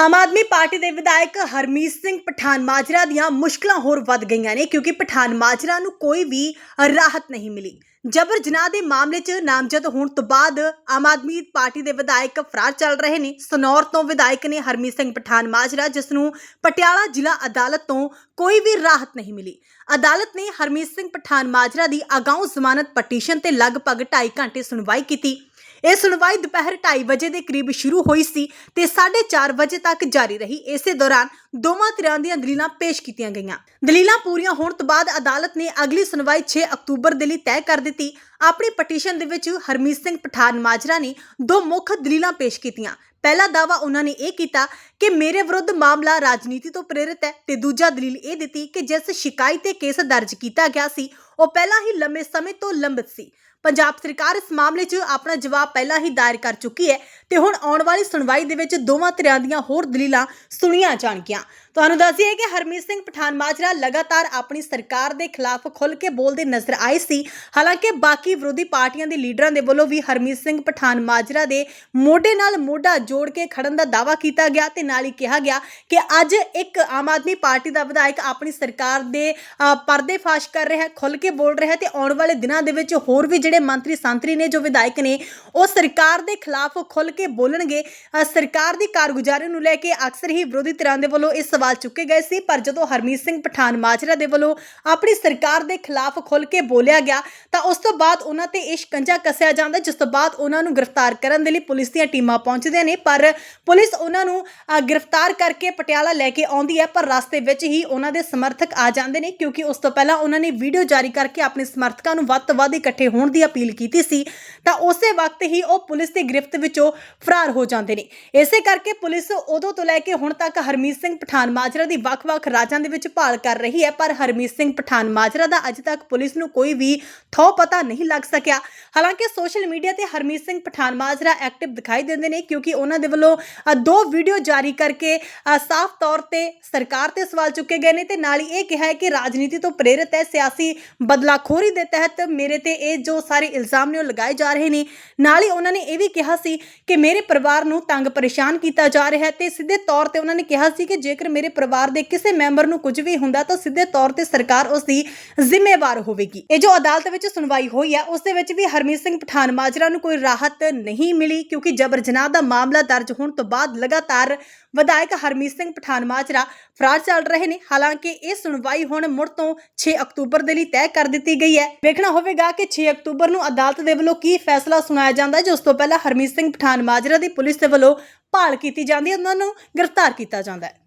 Aam Aadmi party ਦੇ ਵਿਧਾਇਕ ਹਰਮੀਤ ਸਿੰਘ ਪਠਾਨ ਮਾਜਰਾ ਦੀਆਂ ਮੁਸ਼ਕਲਾਂ ਹੋਰ ਵੱਧ ਗਈਆਂ ਨੇ ਕਿਉਂਕਿ ਪਠਾਨ ਮਾਜਰਾ ਨੂੰ ਕੋਈ ਵੀ ਰਾਹਤ ਨਹੀਂ ਮਿਲੀ। ਜਬਰ ਜਨਾਹ ਦੇ ਮਾਮਲੇ 'ਚ ਨਾਮਜ਼ਦ ਹੋਣ ਤੋਂ ਬਾਅਦ ਆਮ ਆਦਮੀ ਪਾਰਟੀ ਦੇ ਵਿਧਾਇਕ ਫਰਾਰ ਚੱਲ ਰਹੇ ਨੇ। ਸਨੌਰ ਤੋਂ ਵਿਧਾਇਕ ਨੇ ਹਰਮੀਤ ਸਿੰਘ ਪਠਾਨ ਮਾਜਰਾ, ਜਿਸ ਨੂੰ ਪਟਿਆਲਾ ਜ਼ਿਲ੍ਹਾ ਅਦਾਲਤ ਤੋਂ ਕੋਈ ਵੀ ਰਾਹਤ ਨਹੀਂ ਮਿਲੀ। ਅਦਾਲਤ ਨੇ ਹਰਮੀਤ ਸਿੰਘ ਪਠਾਨ ਮਾਜਰਾ ਦੀ ਅਗਾਊਂ ਜ਼ਮਾਨਤ ਪਟੀਸ਼ਨ ਤੇ ਲਗਭਗ 2.5 ਘੰਟੇ ਸੁਣਵਾਈ ਕੀਤੀ। ਇਹ ਸੁਣਵਾਈ ਦੁਪਹਿਰ 2:30 ਵਜੇ ਦੇ ਕਰੀਬ ਸ਼ੁਰੂ ਹੋਈ ਸੀ ਤੇ 4:30 ਵਜੇ ਤੱਕ ਜਾਰੀ ਰਹੀ। ਇਸੇ ਦੌਰਾਨ ਦੋਵਾਂ ਧਿਰਾਂ ਦੀਆਂ ਦਲੀਲਾਂ ਪੇਸ਼ ਕੀਤੀਆਂ ਗਈਆਂ। ਦਲੀਲਾਂ ਪੂਰੀਆਂ ਹੋਣ ਤੋਂ ਬਾਅਦ ਅਦਾਲਤ ਨੇ ਅਗਲੀ ਸੁਣਵਾਈ 6 ਅਕਤੂਬਰ ਦੇ ਲਈ ਤੈਅ ਕਰ ਦਿੱਤੀ। ਆਪਣੀ ਪਟੀਸ਼ਨ ਦੇ ਵਿੱਚ ਹਰਮੀਤ ਸਿੰਘ ਪਠਾਨ ਮਾਜਰਾ ਨੇ ਦੋ ਮੁੱਖ ਦਲੀਲਾਂ ਪੇਸ਼ ਕੀਤੀਆਂ। ਪਹਿਲਾ ਦਾਵਾ ਉਹਨਾਂ ਨੇ ਇਹ ਕੀਤਾ ਕਿ ਮੇਰੇ ਵਿਰੁੱਧ ਮਾਮਲਾ ਰਾਜਨੀਤੀ ਤੋਂ ਪ੍ਰੇਰਿਤ ਹੈ ਤੇ ਦੂਜਾ ਦਲੀਲ ਇਹ ਦਿੱਤੀ ਕਿ ਜਿਸ ਸ਼ਿਕਾਇਤ ਤੇ ਕੇਸ ਦਰਜ ਕੀਤਾ ਗਿਆ ਸੀ, ਉਹ ਪਹਿਲਾਂ ਹੀ ਲੰਮੇ ਸਮੇਂ ਤੋਂ ਲੰਬਿਤ ਸੀ। ਪੰਜਾਬ ਸਰਕਾਰ ਇਸ ਮਾਮਲੇ 'ਚ ਆਪਣਾ ਜਵਾਬ ਪਹਿਲਾਂ ਹੀ ਦਾਇਰ ਕਰ ਚੁੱਕੀ ਹੈ ਤੇ ਹੁਣ ਆਉਣ ਵਾਲੀ ਸੁਣਵਾਈ ਦੇ ਵਿੱਚ ਦੋਵਾਂ ਧਿਰਾਂ ਦੀਆਂ ਹੋਰ ਦਲੀਲਾਂ ਸੁਣੀਆਂ ਜਾਣਗੀਆਂ। ਤੁਹਾਨੂੰ ਦੱਸ ਦਈਏ ਕਿ ਹਰਮੀਤ ਸਿੰਘ ਪਠਾਨ ਮਾਜਰਾ ਲਗਾਤਾਰ ਆਪਣੀ ਸਰਕਾਰ ਦੇ ਖਿਲਾਫ ਖੁੱਲ੍ਹ ਕੇ ਬੋਲਦੇ ਨਜ਼ਰ ਆਏ ਸੀ। ਹਾਲਾਂਕਿ ਬਾਕੀ ਵਿਰੋਧੀ ਪਾਰਟੀਆਂ ਦੇ ਲੀਡਰਾਂ ਦੇ ਵੱਲੋਂ ਵੀ ਹਰਮੀਤ ਸਿੰਘ ਪਠਾਨ ਮਾਜਰਾ ਦੇ ਮੋਢੇ ਨਾਲ ਮੋਢਾ ਜੋੜ ਕੇ ਖੜਨ ਦਾ ਦਾਅਵਾ ਕੀਤਾ ਗਿਆ ਤੇ ਨਾਲ ਹੀ ਕਿਹਾ ਗਿਆ ਕਿ ਅੱਜ ਇੱਕ ਆਮ ਆਦਮੀ ਪਾਰਟੀ ਦਾ ਵਿਧਾਇਕ ਆਪਣੀ ਸਰਕਾਰ ਦੇ ਪਰਦੇ ਫਾਸ਼ ਕਰ ਰਿਹਾ ਹੈ ਖੁੱਲ੍ਹ ਕੇ ਬੋਲ ਰਿਹਾ ਹੈ ਤੇ ਆਉਣ ਵਾਲੇ ਦਿਨਾਂ ਦੇ ਵਿੱਚ ਹੋਰ ਵੀ ਜਿਹੜੇ ਮੰਤਰੀ ਸੰਤਰੀ ਨੇ, ਜੋ ਵਿਧਾਇਕ ਨੇ, ਉਹ ਸਰਕਾਰ ਦੇ ਖਿਲਾਫ ਖੁੱਲ੍ਹ ਕੇ ਬੋਲਣਗੇ। ਸਰਕਾਰ ਦੀ ਕਾਰਗੁਜ਼ਾਰੀ ਨੂੰ ਲੈ ਕੇ ਅਕਸਰ ਹੀ ਵਿਰੋਧੀ ਧਿਰਾਂ ਦੇ ਵੱਲੋਂ ਇਹ ਸਵਾਲ ਚੁੱਕੇ ਗਏ ਸੀ, ਪਰ ਜਦੋਂ ਹਰਮੀਤ ਸਿੰਘ ਪਠਾਨ ਮਾਜਰਾ ਦੇ ਵੱਲੋਂ ਆਪਣੀ ਸਰਕਾਰ ਦੇ ਖਿਲਾਫ ਖੁੱਲ੍ਹ ਕੇ ਬੋਲਿਆ ਗਿਆ, ਤਾਂ ਉਸ ਤੋਂ ਬਾਅਦ ਉਹਨਾਂ ਤੇ ਇਹ ਸ਼ਿਕੰਜਾ ਕੱਸਿਆ ਜਾਂਦਾ, ਜਿਸ ਤੋਂ ਬਾਅਦ ਉਹਨਾਂ ਨੂੰ ਗ੍ਰਿਫਤਾਰ ਕਰਨ ਦੇ ਲਈ ਪੁਲਿਸ ਦੀਆਂ ਟੀਮਾਂ ਪਹੁੰਚਦੀਆਂ ਨੇ। ਪਰ ਪੁਲਿਸ ਉਹਨਾਂ ਨੂੰ ਗ੍ਰਿਫਤਾਰ ਕਰਕੇ ਪਟਿਆਲਾ ਲੈ ਕੇ ਆਉਂਦੀ ਹੈ, ਪਰ ਰਸਤੇ ਵਿੱਚ ਹੀ ਉਹਨਾਂ ਦੇ ਸਮਰਥਕ ਆ ਜਾਂਦੇ ਨੇ, ਕਿਉਂਕਿ ਉਸ ਤੋਂ ਪਹਿਲਾਂ ਉਹਨਾਂ ਨੇ ਵੀਡੀਓ ਜਾਰੀ ਕਰਕੇ ਆਪਣੇ ਸਮਰਥਕਾਂ ਨੂੰ ਵੱਧ ਤੋਂ ਵੱਧ ਇਕੱਠੇ ਹੋਣ ਦੀ ਅਪੀਲ ਕੀਤੀ ਸੀ, ਤਾਂ ਉਸੇ ਵਕਤ ਹੀ ਉਹ ਪੁਲਿਸ ਦੀ ਗ੍ਰਿਫਤ ਵਿੱਚੋਂ ਫਰਾਰ ਹੋ ਜਾਂਦੇ ਨੇ। ਇਸੇ ਕਰਕੇ ਪੁਲਿਸ ਉਦੋਂ ਤੋਂ ਲੈ ਕੇ ਹੁਣ ਤੱਕ ਹਰਮੀਤ ਸਿੰਘ ਪਠਾਨ ਮਾਜਰਾ ਦੀ ਵੱਖ-ਵੱਖ ਰਾਜਾਂ ਦੇ ਵਿੱਚ ਭਾਲ ਕਰ ਰਹੀ ਹੈ, ਪਰ ਹਰਮੀਤ ਸਿੰਘ ਪਠਾਨ ਮਾਜਰਾ ਦਾ ਅਜੇ ਤੱਕ ਪੁਲਿਸ ਨੂੰ ਕੋਈ ਵੀ ਥੋ ਪਤਾ ਨਹੀਂ ਲੱਗ ਸਕਿਆ। ਹਾਲਾਂਕਿ ਸੋਸ਼ਲ ਮੀਡੀਆ ਤੇ ਹਰਮੀਤ ਸਿੰਘ ਪਠਾਨ ਮਾਜਰਾ ਐਕਟਿਵ ਦਿਖਾਈ ਦਿੰਦੇ ਨੇ, ਕਿਉਂਕਿ ਉਹਨਾਂ ਦੇ ਵੱਲੋਂ ਦੋ ਵੀਡੀਓ ਜਾਰੀ ਕਰਕੇ ਸਾਫ਼ ਤੌਰ ਤੇ ਸਰਕਾਰ ਤੇ ਸਵਾਲ ਚੁੱਕੇ ਗਏ ਨੇ ਤੇ ਨਾਲ ਹੀ ਇਹ ਕਿਹਾ ਹੈ ਕਿ ਰਾਜਨੀਤੀ ਤੋਂ ਪ੍ਰੇਰਿਤ ਹੈ, ਸਿਆਸੀ ਬਦਲਾਖੋਰੀ ਦੇ ਤਹਿਤ ਮੇਰੇ ਤੇ ਇਹ ਜੋ ਸਾਰੇ ਇਲਜ਼ਾਮ ਨੇ ਉਹ ਲਗਾਏ ਜਾ ਰਹੇ ਨੇ। ਨਾਲ ਹੀ ਉਹਨਾਂ ਨੇ ਇਹ ਵੀ ਕਿਹਾ ਸੀ ਕਿ ਮੇਰੇ ਪਰਿਵਾਰ ਨੂੰ ਤੰਗ ਪਰੇਸ਼ਾਨ ਕੀਤਾ ਜਾ ਰਿਹਾ ਹੈ ਤੇ ਸਿੱਧੇ ਤੌਰ ਤੇ ਉਹਨਾਂ ਨੇ ਕਿਹਾ ਸੀ ਕਿ ਜੇਕਰ ਮੇਰੇ ਪਰਿਵਾਰ ਦੇ ਕਿਸੇ ਮੈਂਬਰ ਨੂੰ ਕੁਝ ਵੀ ਹੁੰਦਾ ਤਾਂ ਸਿੱਧੇ ਤੌਰ ਤੇ ਸਰਕਾਰ ਉਸ ਦੀ ਜ਼ਿੰਮੇਵਾਰ ਹੋਵੇਗੀ। ਇਹ ਜੋ ਅਦਾਲਤ ਵਿੱਚ ਸੁਣਵਾਈ ਹੋਈ ਹੈ ਉਸ ਦੇ ਵਿੱਚ ਵੀ ਹਰਮੀਤ ਸਿੰਘ ਪਠਾਨ ਮਾਜਰਾ ਨੂੰ ਕੋਈ ਰਾਹਤ ਨਹੀਂ ਮਿਲੀ ਕਿਉਂਕਿ ਜਬਰ ਜਨਾਹ ਦਾ ਮਾਮਲਾ ਦਰਜ ਹੋਣ ਤੋਂ ਬਾਅਦ ਲਗਾਤਾਰ ਵਿਧਾਇਕ ਹਰਮੀਤ ਸਿੰਘ ਪਠਾਨ ਮਾਜਰਾ ਫਰਾਰ ਚੱਲ ਰਹੇ ਨੇ। ਹਾਲਾਂਕਿ ਇਹ ਸੁਣਵਾਈ ਹੁਣ ਮੁੜ ਤੋਂ 6 ਅਕਤੂਬਰ ਦੇ ਲਈ ਤੈਅ ਕਰ ਦਿੱਤੀ ਗਈ ਹੈ। ਵੇਖਣਾ ਹੋਵੇਗਾ ਕਿ 6 ਅਕਤੂਬਰ ਨੂੰ ਅਦਾਲਤ ਦੇ ਵੱਲੋਂ ਕੀ ਫੈਸਲਾ ਸੁਣਾਇਆ ਜਾਂਦਾ ਹੈ, ਜਿਸ ਤੋਂ ਪਹਿਲਾਂ ਹਰਮੀਤ ਸਿੰਘ ਪਠਾਨ ਮਾਜਰਾ ਦੀ ਪੁਲਿਸ ਦੇ ਵੱਲੋਂ ਭਾਲ ਕੀਤੀ ਜਾਂਦੀ ਹੈ, ਉਹਨਾਂ ਨੂੰ ਗ੍ਰਿਫਤਾਰ ਕੀਤਾ ਜਾਂਦਾ ਹੈ।